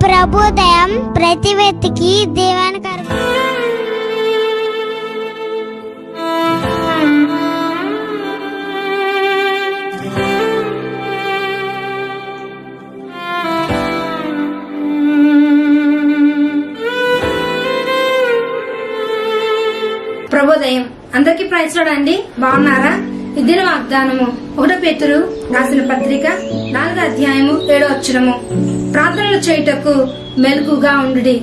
ప్రభుదయం ప్రతి వ్యక్తికి దీవెనకరం. ప్రభోదయం. అందరికీ ప్రయత్నండి బాగున్నారా? ఇదిన వాగ్దానము. ఒకటో పేతురు రాసిన పత్రిక నాలుగో అధ్యాయము ఏడో అక్షరము. ప్రార్థనలు చేయుటకు మెలకుగా ఉండుడి.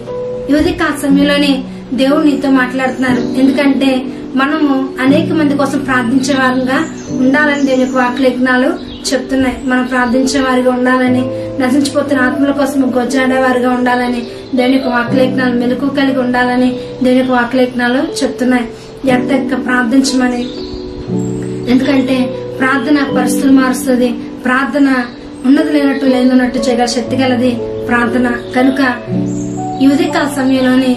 యువతి కాల సమయంలోనే దేవుడు నీతో మాట్లాడుతున్నారు. ఎందుకంటే మనము అనేక మంది కోసం ప్రార్థించే వారంగా ఉండాలని దేవుని యొక్క వాక్లేఖనాలు చెప్తున్నాయి. మనం ప్రార్థించే వారిగా ఉండాలని నశించిపోతున్న ఆత్మల కోసం గొజ్జాడే వారిగా ఉండాలని దేవుని యొక్క వాక్లేఖనాలు మెలకు కలిగి ఉండాలని దేవుని యొక్క వాక్లేఖనాలు చెప్తున్నాయి. ఎంత ప్రార్థించమని ఎందుకంటే ప్రార్థన పరిస్థితులు మారుస్తుంది. ప్రార్థన ఉన్నది లేనట్టు లేనున్నట్టు చేయగల శక్తి గలది ప్రార్థన. కనుక ఈ ఉదయకాల సమయంలోనే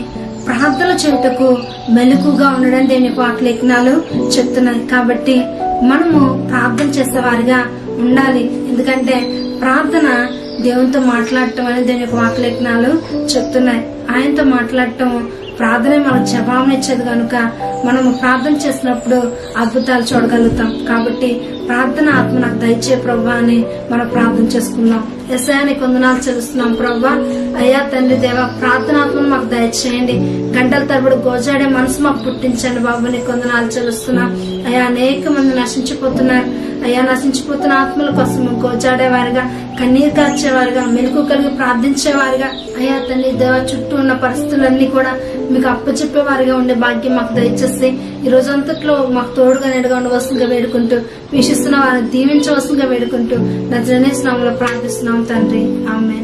ప్రార్థన చెవుటకు మెలకుగా ఉండడం దేని వాక్లేఖనాలు చెప్తున్నాయి. కాబట్టి మనము ప్రార్థన చేసేవారిగా ఉండాలి. ఎందుకంటే ప్రార్థన దేవునితో మాట్లాడటం అనేది దేని యొక్క వాక్లేఖనాలు చెప్తున్నాయి. ఆయనతో మాట్లాడటం ప్రార్థనే మనకు జవాబునిచ్చేది కనుక మనము ప్రార్థన చేసినప్పుడు అద్భుతాలు చూడగలుగుతాం. కాబట్టి ప్రార్థన ఆత్మ నాకు దయచే ప్రభా అని మనం ప్రార్థన చేసుకుందాం. ఎస్ఐని కొందనాలు చెల్లిస్తున్నాం ప్రభా అయ్యా తండ్రి దేవ ప్రార్థనాత్మను మాకు దయచేయండి. గంటల తరబడి గోజాడే మనసు మాకు పుట్టించండి బాబు నీ కొందనాలు చెల్లిస్తున్నాం. అయ్యా అనేక మంది నశించిపోతున్నారు. అయ్యా నశించిపోతున్న ఆత్మల కోసం గోజాడేవారిగా. కన్నీరు కార్చేవారిగా మెలకు కలిగి ప్రార్థించేవారుగా. అయ్యా తండ్రి దేవ చుట్టూ ఉన్న పరిస్థితులన్నీ కూడా మీకు అప్పచెప్పేవారుగా ఉండే భాగ్యం మాకు దయచేసి ఈ రోజంతట్లో మాకు తోడుగా నెడుగా ఉండవలసిందిగా వేడుకుంటూ వీక్షిస్తున్న వారిని దీవించవలసిందిగా వేడుకుంటూ నా స్నామంలో ప్రార్థిస్తున్నాం తండ్రి. ఆమె